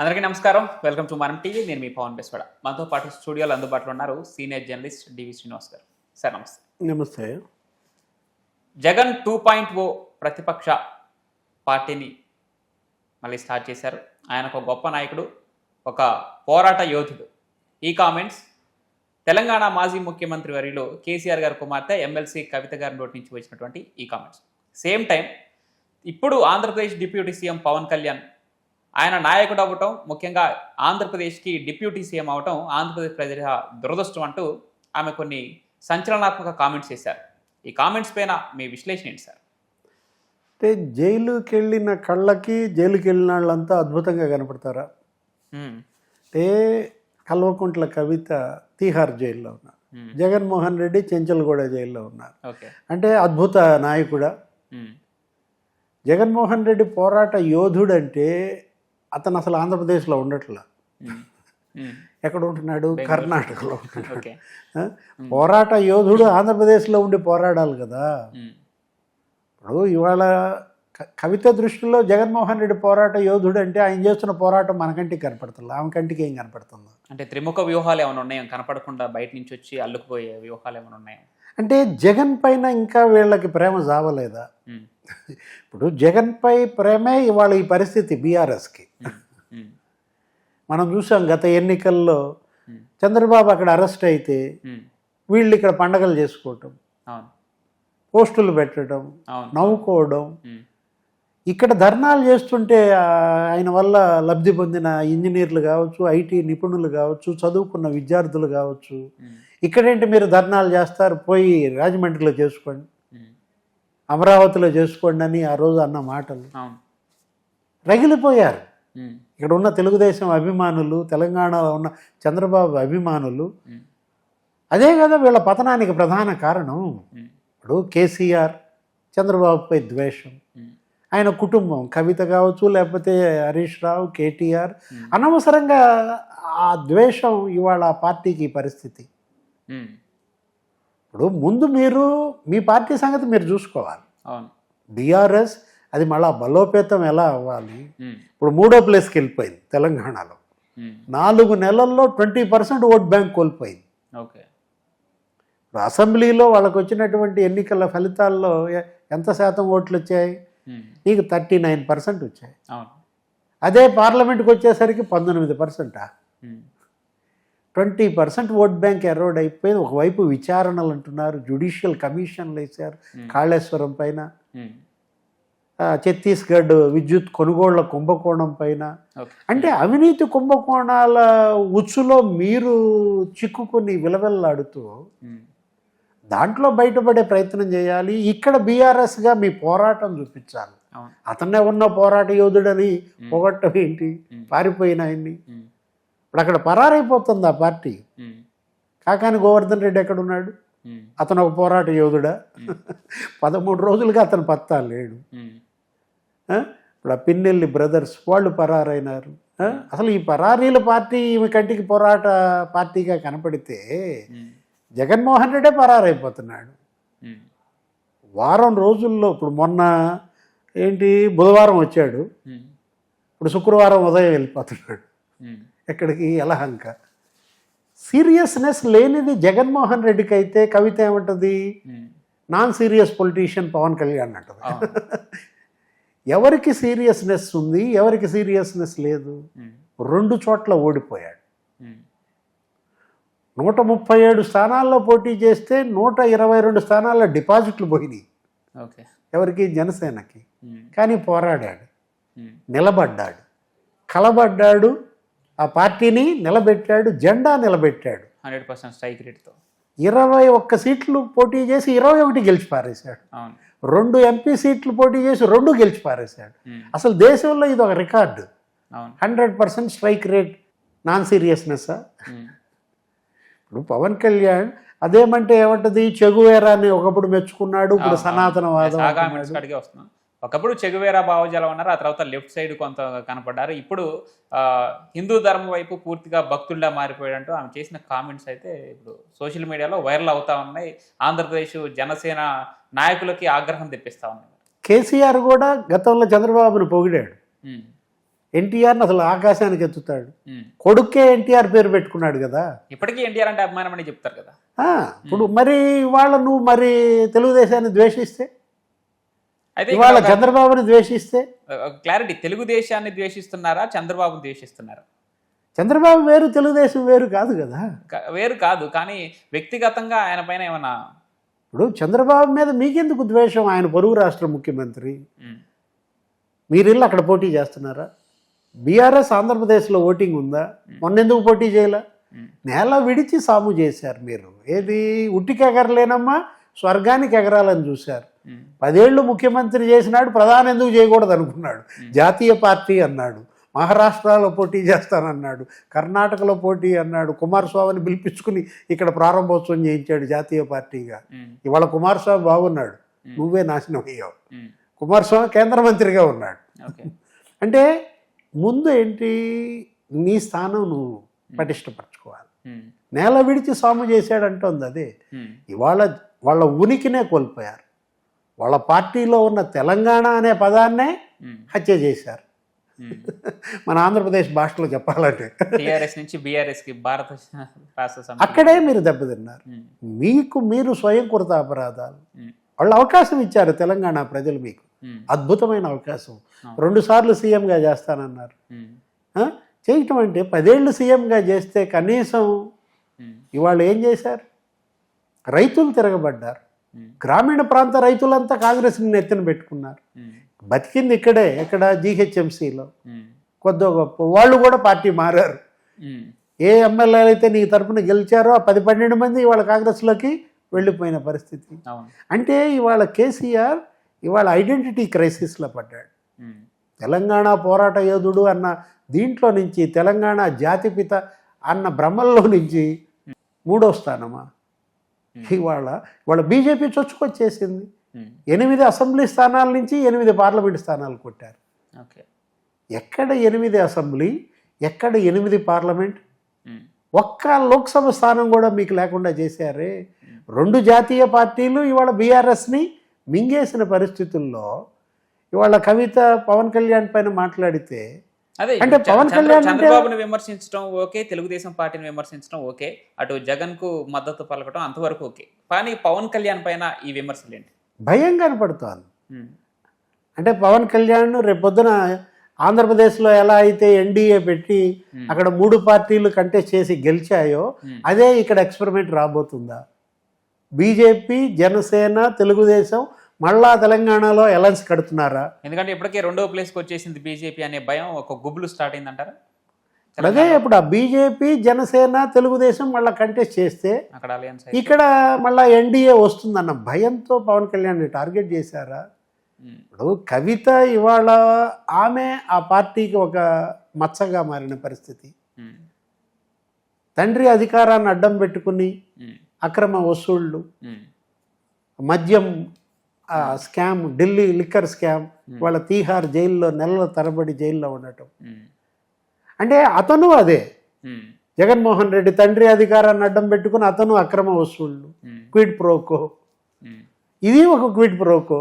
అందరికీ నమస్కారం. Welcome to Manam TV. నేను మీ పవన్ బెస్వాడ. మనతో పాటు స్టూడియోలో అందుబాటులో ఉన్నారు సీనియర్ జర్నలిస్ట్ డివి శ్రీనివాస్ గారు. సార్ నమస్తే. నమస్తే. జగన్ టూ పాయింట్ ఓ ప్రతిపక్ష పార్టీని మళ్ళీ స్టార్ట్ చేశారు. ఆయన ఒక గొప్ప నాయకుడు ఒక పోరాట యోధుడు. ఈ కామెంట్స్ తెలంగాణ మాజీ ముఖ్యమంత్రి వర్యులు కేసీఆర్ గారి కుమార్తె ఎమ్మెల్సీ కవిత గారి నోటి నుంచి వచ్చినటువంటి ఈ కామెంట్స్. సేమ్ టైం ఇప్పుడు ఆంధ్రప్రదేశ్ డిప్యూటీ సీఎం పవన్ కళ్యాణ్ ఆయన నాయకుడు అవ్వటం ముఖ్యంగా ఆంధ్రప్రదేశ్కి డిప్యూటీ సీఎం అవటం ఆంధ్రప్రదేశ్ ప్రజల దురదృష్టం అంటూ ఆమె కొన్ని సంచలనాత్మక కామెంట్స్ చేశారు. ఈ కామెంట్స్ పైన మీ విశ్లేషణ ఏంటి సార్? అంటే జైలుకి వెళ్ళిన కళ్ళకి జైలుకి వెళ్ళిన వాళ్ళంతా అద్భుతంగా కనపడతారా. అంటే కల్వకుంట్ల కవిత తీహార్ జైల్లో ఉన్నారు. జగన్మోహన్ రెడ్డి చెంచల్గూడ జైల్లో ఉన్నారు. ఓకే. అంటే అద్భుత నాయకుడా. జగన్మోహన్ రెడ్డి పోరాట యోధుడు అంటే అతను అసలు ఆంధ్రప్రదేశ్లో ఉండట్లా. ఎక్కడ ఉంటున్నాడు కర్ణాటకలో ఉంటున్నాడు? పోరాట యోధుడు ఆంధ్రప్రదేశ్లో ఉండి పోరాడాలి కదా. ఇప్పుడు ఇవాళ కవిత దృష్టిలో జగన్మోహన్ రెడ్డి పోరాట యోధుడు అంటే ఆయన చేస్తున్న పోరాటం మన కంటికి కనపడుతుంది? ఆమె కంటికి ఏం కనపడుతుందో? అంటే త్రిముఖ వ్యూహాలు ఏమైనా ఉన్నాయో? కనపడకుండా బయట నుంచి వచ్చి అల్లుకుపోయే వ్యూహాలు ఏమైనా ఉన్నాయో? అంటే జగన్ పైన ఇంకా వీళ్ళకి ప్రేమ జావలేదా. ఇప్పుడు జగన్ పై ప్రేమే ఇవాళ ఈ పరిస్థితి బీఆర్ఎస్కి. మనం చూసాం గత ఎన్నికల్లో. చంద్రబాబు అక్కడ అరెస్ట్ అయితే. వీళ్ళు ఇక్కడ పండగలు చేసుకోవటం పోస్టులు పెట్టడం నవ్వుకోవడం. ఇక్కడ ధర్నాలు చేస్తుంటే ఆయన వల్ల లబ్ధి పొందిన ఇంజనీర్లు కావచ్చు ఐటీ నిపుణులు కావచ్చు చదువుకున్న విద్యార్థులు కావచ్చు. ఇక్కడేంటి మీరు ధర్నాలు చేస్తారు పోయి రాజమండ్రిలో చేసుకోండి. అమరావతిలో చేసుకోండి అని ఆ రోజు అన్న మాటలు రగిలిపోయారు. ఇక్కడ ఉన్న తెలుగుదేశం అభిమానులు తెలంగాణలో ఉన్న చంద్రబాబు అభిమానులు. అదే కదా వీళ్ళ పతనానికి ప్రధాన కారణం. ఇప్పుడు కేసీఆర్ చంద్రబాబుపై ద్వేషం. ఆయన కుటుంబం కవిత కావచ్చు లేకపోతే హరీష్ రావు కేటీఆర్. అనవసరంగా ఆ ద్వేషం ఇవాళ ఆ పార్టీకి పరిస్థితి. ఇప్పుడు ముందు మీరు మీ పార్టీ సంగతి మీరు చూసుకోవాలి. బీఆర్ఎస్ అది మళ్ళా బలోపేతం ఎలా అవ్వాలి? మ్మ్. ఇప్పుడు మూడో ప్లేస్కి వెళ్ళిపోయింది తెలంగాణలో. మ్మ్. నాలుగు నెలల్లో ట్వంటీ పర్సెంట్ ఓట్ బ్యాంక్ కోల్పోయింది. ఓకే. ఇప్పుడు అసెంబ్లీలో వాళ్ళకు వచ్చినటువంటి ఎన్నికల ఫలితాల్లో ఎంత శాతం ఓట్లు వచ్చాయి. నీకు థర్టీ నైన్ పర్సెంట్ వచ్చాయి. అదే పార్లమెంట్కి వచ్చేసరికి పంతొమ్మిది పర్సెంటా. Twenty percent vote bank erode అయిపోయింది. ఒకవైపు విచారణలు అంటున్నారు జ్యుడిషియల్ కమిషన్లు వేశారు. కాళేశ్వరం పైన ఛత్తీస్గఢ్ విద్యుత్ కొనుగోళ్ళ కుంభకోణం పైన. అంటే అవినీతి కుంభకోణాల ఉచ్చులో మీరు చిక్కుకుని విలవెల్లాడుతూ. దాంట్లో బయటపడే ప్రయత్నం చేయాలి. ఇక్కడ బీఆర్ఎస్గా మీ పోరాటం చూపించాలి. అతనే ఉన్న పోరాట యోధుడని పొగట్టం ఏంటి. పారిపోయిన ఆయన్ని. ఇప్పుడు అక్కడ పరారైపోతుంది ఆ పార్టీ. కాకాని గోవర్ధన్ రెడ్డి ఎక్కడున్నాడు మ్మ్. అతను ఒక పోరాట యోధుడా పదమూడు రోజులుగా అతను పత్తా లేడు? ఇప్పుడు ఆ పిన్నెల్లి బ్రదర్స్ వాళ్ళు పరారైనారు? అసలు ఈ పరారీల పార్టీ ఈమె కంటికి పోరాట పార్టీగా కనపడితే. జగన్మోహన్ రెడ్డే పరారైపోతున్నాడు. వారం రోజుల్లో ఇప్పుడు మొన్న ఏంటి బుధవారం వచ్చాడు. ఇప్పుడు శుక్రవారం ఉదయం వెళ్ళిపోతున్నాడు. ఎక్కడికి? యలహంక. సీరియస్నెస్ లేనిది జగన్మోహన్ రెడ్డికి అయితే కవిత ఏమంటది. Non serious politician Pawan Kalyan అంటది. ఎవరికి సీరియస్నెస్ ఉంది ఎవరికి సీరియస్నెస్ లేదు. రెండు చోట్ల ఓడిపోయాడు. నూట ముప్పై ఏడు స్థానాల్లో పోటీ చేస్తే నూట ఇరవై రెండు స్థానాల్లో డిపాజిట్లు పోయినాయి. ఎవరికి? జనసేనకి. కానీ పోరాడాడు. నిలబడ్డాడు. కలబడ్డాడు. ఆ పార్టీని నిలబెట్టాడు జెండా నిలబెట్టాడు. హండ్రెడ్ పర్సెంట్ స్ట్రైక్ రేట్తో. ఇరవై ఒక్క సీట్లు పోటీ చేసి ఇరవై ఒకటి గెలిచి పారేశాడు. రెండు ఎంపీ సీట్లు పోటీ చేసి రెండు గెలిచి పారేశాడు. అసలు దేశంలో ఇది ఒక record. Hundred percent strike rate non seriousness. ఇప్పుడు పవన్ కళ్యాణ్ అదేమంటే ఏమంటది? చెగువేరా అని ఒకప్పుడు మెచ్చుకున్నాడు ఇప్పుడు సనాతనవాదం ఒకప్పుడు చెగువేరా భావజాలం ఉన్నారు ఆ తర్వాత లెఫ్ట్ సైడ్ కొంత కనపడ్డారు. ఇప్పుడు హిందూ ధర్మం వైపు పూర్తిగా భక్తుల్లా మారిపోయాడంటూ ఆమె చేసిన కామెంట్స్ అయితే ఇప్పుడు సోషల్ మీడియాలో వైరల్ అవుతా ఉన్నాయి. ఆంధ్రప్రదేశ్ జనసేన నాయకులకి ఆగ్రహం తెప్పిస్తా ఉన్నాయి. కేసీఆర్ కూడా గతంలో చంద్రబాబును పొగిడాడు. ఎన్టీఆర్ని అసలు ఆకాశానికి ఎత్తుతాడు. ఉమ్. కొడుకే ఎన్టీఆర్ పేరు పెట్టుకున్నాడు కదా. ఇప్పటికీ ఎన్టీఆర్ అంటే అభిమానం అని చెప్తారు కదా. ఇప్పుడు మరి ఇవాళ నువ్వు మరి తెలుగుదేశాన్ని ద్వేషిస్తే? అయితే ఇవాళ చంద్రబాబుని ద్వేషిస్తే? క్లారిటీ తెలుగుదేశాన్ని ద్వేషిస్తున్నారా? చంద్రబాబు ద్వేషిస్తున్నారా? చంద్రబాబు వేరు తెలుగుదేశం వేరు కాదు కదా. వేరు కాదు. కానీ వ్యక్తిగతంగా ఆయన పైన ఏమన్నా ఇప్పుడు చంద్రబాబు మీద మీకెందుకు ద్వేషం? ఆయన పొరుగు రాష్ట్ర ముఖ్యమంత్రి. ఉమ్, మీరు ఇల్లు అక్కడ పోటీ చేస్తున్నారా? బీఆర్ఎస్ ఆంధ్రప్రదేశ్లో ఓటింగ్ ఉందా? మొన్న ఎందుకు పోటీ చేయలే? నేల విడిచి సాము చేశారు మీరు. ఏది? ఉట్టికి ఎగరలేనమ్మా స్వర్గానికి ఎగరాలని చూశారు. ఉమ్, పదేళ్ళు ముఖ్యమంత్రి చేసినాడు ప్రధాని ఎందుకు చేయకూడదు అనుకున్నాడు. జాతీయ పార్టీ అన్నాడు మహారాష్ట్రలో పోటీ చేస్తానన్నాడు కర్ణాటకలో పోటీ అన్నాడు కుమారస్వామిని పిలిపించుకుని ఇక్కడ ప్రారంభోత్సవం చేయించాడు జాతీయ పార్టీగా. ఇవాళ కుమారస్వామి బాగున్నాడు నువ్వే నాశనం అయ్యావు. కుమారస్వామి కేంద్ర మంత్రిగా ఉన్నాడు. అంటే ముందు ఏంటి నీ స్థానం నువ్వు పటిష్టపరచుకోవాలి. నేల విడిచి సాము చేశాడంటోంది అదే. ఇవాళ వాళ్ళ ఉనికినే కోల్పోయారు. వాళ్ళ పార్టీలో ఉన్న తెలంగాణ అనే పదాన్నే హత్య చేశారు. మన ఆంధ్రప్రదేశ్ భాషలో చెప్పాలంటే. టిఆర్ఎస్ నుంచి బీఆర్ఎస్కి భారత అక్కడే మీరు దెబ్బతిన్నారు. మీకు మీరు స్వయం కృత అపరాధాలు. వాళ్ళు అవకాశం ఇచ్చారు తెలంగాణ ప్రజలు మీకు. అద్భుతమైన అవకాశం. రెండు సార్లు సీఎంగా చేస్తానన్నారు? చేయటం అంటే పదేళ్ళు సీఎంగా చేస్తే కనీసం ఇవాళ ఏం చేశారు? రైతులు తిరగబడ్డారు. గ్రామీణ ప్రాంత రైతులంతా కాంగ్రెస్ని నెత్తిన పెట్టుకున్నారు. బతికింది ఇక్కడే ఇక్కడ జీహెచ్ఎంసీలో. కొద్ది గొప్ప వాళ్ళు కూడా పార్టీ మారారు. ఏ ఎమ్మెల్యేలు అయితే నీ తరపున గెలిచారో ఆ పది పన్నెండు మంది ఇవాళ కాంగ్రెస్లోకి వెళ్ళిపోయిన పరిస్థితి. అంటే ఇవాళ కేసీఆర్ ఇవాళ ఐడెంటిటీ క్రైసిస్లో పడ్డాడు. తెలంగాణ పోరాట యోధుడు అన్న దీంట్లో నుంచి తెలంగాణ జాతిపిత అన్న భ్రమల్లో నుంచి మూడో స్థానమా? ఇవాళ ఇవాళ బీజేపీ చొచ్చుకొచ్చేసింది ఎనిమిది అసెంబ్లీ స్థానాల నుంచి ఎనిమిది పార్లమెంట్ స్థానాలు కొట్టారు. ఓకే. ఎక్కడ ఎనిమిది అసెంబ్లీ ఎక్కడ ఎనిమిది పార్లమెంట్? ఒక్క లోక్సభ స్థానం కూడా మీకు లేకుండా చేశారే. రెండు జాతీయ పార్టీలు ఇవాళ బీఆర్ఎస్ని మింగేసిన పరిస్థితుల్లో ఇవాళ కవిత పవన్ కళ్యాణ్ పైన మాట్లాడితే అదే అంటే పవన్ కళ్యాణ్ చంద్రబాబుని విమర్శించడం ఓకే తెలుగుదేశం పార్టీని విమర్శించడం ఓకే అటు జగన్కు మద్దతు పలకడం అంతవరకు ఓకే. కానీ పవన్ కళ్యాణ్ పైన ఈ విమర్శలు ఏంటి? భయం కనపడుతోంది అంటే పవన్ కళ్యాణ్ రేపొద్దున ఆంధ్రప్రదేశ్లో ఎలా అయితే ఎన్డీఏ పెట్టి. అక్కడ మూడు పార్టీలు కంటెస్ట్ చేసి గెలిచాయో. అదే ఇక్కడ ఎక్స్పెరిమెంట్ రాబోతుందా? బీజేపీ జనసేన తెలుగుదేశం మళ్ళా తెలంగాణలో ఎలన్స్ కడుతున్నారా? ఎందుకంటే ఇప్పటికే రెండో ప్లేస్కి వచ్చేసింది బీజేపీ అనే భయం ఒక గుబులు స్టార్ట్ అయిందంటారా? అదే ఇప్పుడు ఆ బీజేపీ జనసేన తెలుగుదేశం మళ్ళీ కంటెస్ట్ చేస్తే ఇక్కడ మళ్ళా ఎన్డీఏ వస్తుందన్న భయంతో పవన్ కళ్యాణ్ టార్గెట్ చేశారా? ఇప్పుడు కవిత ఇవాళ ఆమె ఆ పార్టీకి ఒక మచ్చగా మారిన పరిస్థితి. తండ్రి అధికారాన్ని అడ్డం పెట్టుకుని అక్రమ వసూళ్ళు మద్యం స్కామ్ ఢిల్లీ లిక్కర్ స్కామ్ వాళ్ళ తీహార్ జైల్లో నెలల తరబడి జైల్లో ఉండటం. అంటే అతను అదే. జగన్మోహన్ రెడ్డి తండ్రి అధికారాన్ని అడ్డం పెట్టుకుని అతను అక్రమ వసూళ్ళు క్విడ్ ప్రోకో. ఇది ఒక క్విడ్ ప్రోకో.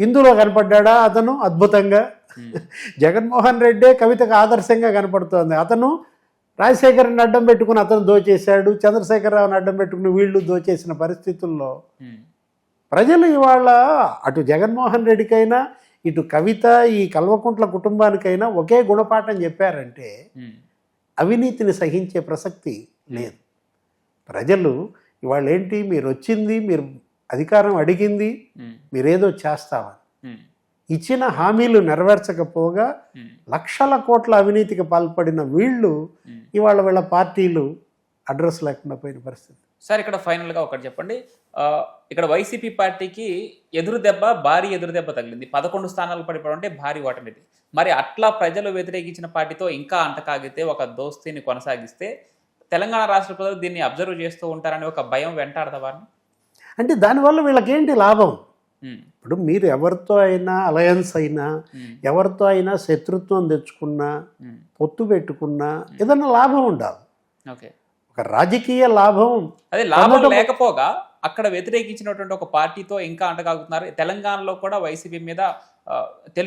ఇందులో కనపడ్డా అతను? అద్భుతంగా. జగన్మోహన్ రెడ్డే కవితకు ఆదర్శంగా కనపడుతోంది. అతను రాజశేఖర్ని అడ్డం పెట్టుకుని అతను దోచేశాడు. చంద్రశేఖరరావుని అడ్డం పెట్టుకుని వీళ్ళు దోచేసిన పరిస్థితుల్లో ప్రజలు ఇవాళ అటు జగన్మోహన్ రెడ్డికైనా ఇటు కవిత ఈ కల్వకుంట్ల కుటుంబానికైనా ఒకే గుణపాఠం చెప్పారంటే అవినీతిని సహించే ప్రసక్తి లేదు. ప్రజలు ఇవాళ ఏంటి మీరు వచ్చింది మీరు అధికారం అడిగింది మీరేదో చేస్తామని ఇచ్చిన హామీలు నెరవేర్చకపోగా లక్షల కోట్ల అవినీతికి పాల్పడిన వీళ్ళు ఇవాళ వీళ్ళ పార్టీలు అడ్రస్ లేకుండా పోయిన పరిస్థితి. సార్ ఇక్కడ ఫైనల్గా ఒకటి చెప్పండి. ఇక్కడ వైసీపీ పార్టీకి ఎదురు దెబ్బ భారీ ఎదురు దెబ్బ తగిలింది. పదకొండు స్థానాలు పడిపోవడం అంటే భారీ ఓటమిది మరి అట్లా ప్రజలు వ్యతిరేకించిన పార్టీతో ఇంకా అంటకాగితే ఒక దోస్తీని కొనసాగిస్తే తెలంగాణ రాష్ట్ర ప్రజలు దీన్ని అబ్జర్వ్ చేస్తూ ఉంటారని ఒక భయం వెంటాడదా వారిని? అంటే దానివల్ల వీళ్ళకేంటి లాభం? ఇప్పుడు మీరు ఎవరితో అయినా అలయన్స్ అయినా ఎవరితో అయినా శత్రుత్వం తెచ్చుకున్నా పొత్తు పెట్టుకున్నా ఏదన్నా లాభం ఉండాలి. ఓకే. ఒక రాజకీయ లాభం. అదే లాభం లేకపోగా అక్కడ వ్యతిరేకించినటువంటి ఒక పార్టీతో ఇంకా అంటకాగుతున్నారు తెలంగాణలో కూడా వైసీపీ మీద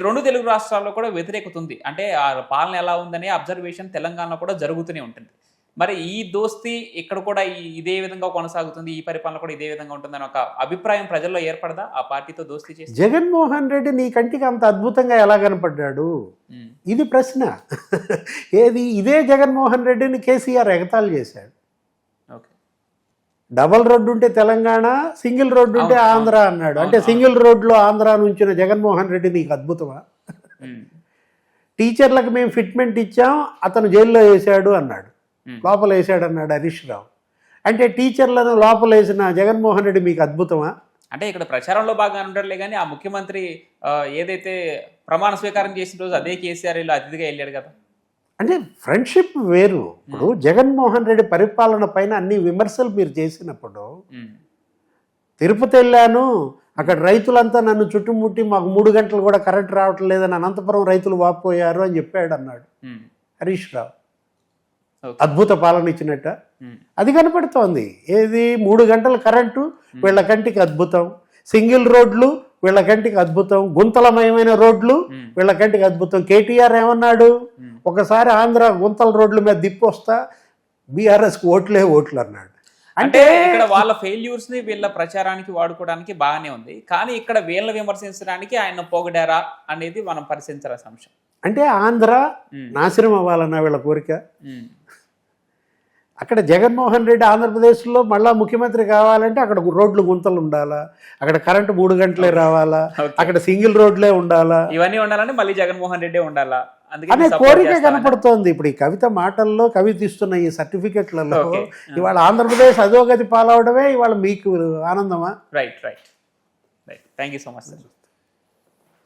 రెండు తెలుగు రాష్ట్రాల్లో కూడా వ్యతిరేకత ఉంది అంటే ఆ పాలన ఎలా ఉందనే అబ్జర్వేషన్ తెలంగాణలో కూడా జరుగుతూనే ఉంటుంది. మరి ఈ దోస్తి ఇక్కడ కూడా ఇదే విధంగా కొనసాగుతుంది ఈ పరిపాలన కూడా ఇదే విధంగా ఉంటుందని ఒక అభిప్రాయం ప్రజల్లో ఏర్పడదా? ఆ పార్టీతో దోస్తి చేసి జగన్మోహన్ రెడ్డి నీ కంటికి అంత అద్భుతంగా ఎలా కనపడ్డాడు? ఇది ప్రశ్న. ఏది ఇదే జగన్మోహన్ రెడ్డిని కేసీఆర్ ఎగతాళి చేశాడు. డబల్ రోడ్డు ఉంటే తెలంగాణ సింగిల్ రోడ్డు ఉంటే ఆంధ్ర అన్నాడు. అంటే సింగిల్ రోడ్లో ఆంధ్ర నుంచిన జగన్మోహన్ రెడ్డి నీకు అద్భుతమా? టీచర్లకు మేము ఫిట్మెంట్ ఇచ్చాం అతను జైల్లో వేశాడు అన్నాడు. లోపల వేశాడు అన్నాడు హరీష్ రావు. అంటే టీచర్లను లోపల వేసిన జగన్మోహన్ రెడ్డి మీకు అద్భుతమా? అంటే ఇక్కడ ప్రచారంలో బాగా ఉండట్లే కానీ ఆ ముఖ్యమంత్రి ఏదైతే ప్రమాణ స్వీకారం చేసిన రోజు అదే కేసీఆర్ ఇలా అతిథిగా వెళ్ళాడు కదా. అంటే ఫ్రెండ్షిప్ వేరు. ఇప్పుడు జగన్మోహన్ రెడ్డి పరిపాలన పైన అన్ని విమర్శలు మీరు చేసినప్పుడు తిరుపతి వెళ్ళాను అక్కడ రైతులంతా నన్ను చుట్టుముట్టి మాకు మూడు గంటలు కూడా కరెంట్ రావటం లేదని అనంతపురం రైతులు వాపోయారు అని చెప్పాడు అన్నాడు. హరీష్ రావు. అద్భుత పాలన ఇచ్చినట్ట. అది కనపడుతోంది. ఏది? మూడు గంటల కరెంటు వీళ్ళ కంటికి అద్భుతం. సింగిల్ రోడ్లు వీళ్ళ కంటికి అద్భుతం గుంతలమయమైన రోడ్లు వీళ్ళ కంటికి అద్భుతం. కేటీఆర్ ఏమన్నాడు. ఒకసారి ఆంధ్ర గుంతల రోడ్ల మీద దిప్పి వస్తా బీఆర్ఎస్కి ఓట్లే ఓట్లు అన్నాడు. అంటే ఇక్కడ వాళ్ళ ఫెయిల్యూర్స్ని వీళ్ళ ప్రచారానికి వాడుకోవడానికి బాగానే ఉంది. కానీ ఇక్కడ వీళ్ళని విమర్శించడానికి ఆయన పొగడారా అనేది మనం పరిశీలించాల్సిన అంశం. అంటే ఆంధ్ర నాశనం అవ్వాలన్న వీళ్ళ కోరిక. అక్కడ జగన్మోహన్ రెడ్డి ఆంధ్రప్రదేశ్లో మళ్ళా ముఖ్యమంత్రి కావాలంటే అక్కడ రోడ్లు గుంతలు ఉండాలా? అక్కడ కరెంటు మూడు గంటలే రావాలా. అక్కడ సింగిల్ రోడ్లే ఉండాలా? ఇవన్నీ ఉండాలంటే మళ్ళీ జగన్మోహన్ రెడ్డి ఉండాలా? అనే కోరిక. కనపడుతోంది. ఇప్పుడు ఈ కవిత మాటల్లో కవిత ఇస్తున్న ఈ సర్టిఫికెట్లలో. ఇవాళ ఆంధ్రప్రదేశ్ అధోగతి పాలవడమే ఇవాళ మీకు ఆనందమా? Right right right thank you so much sir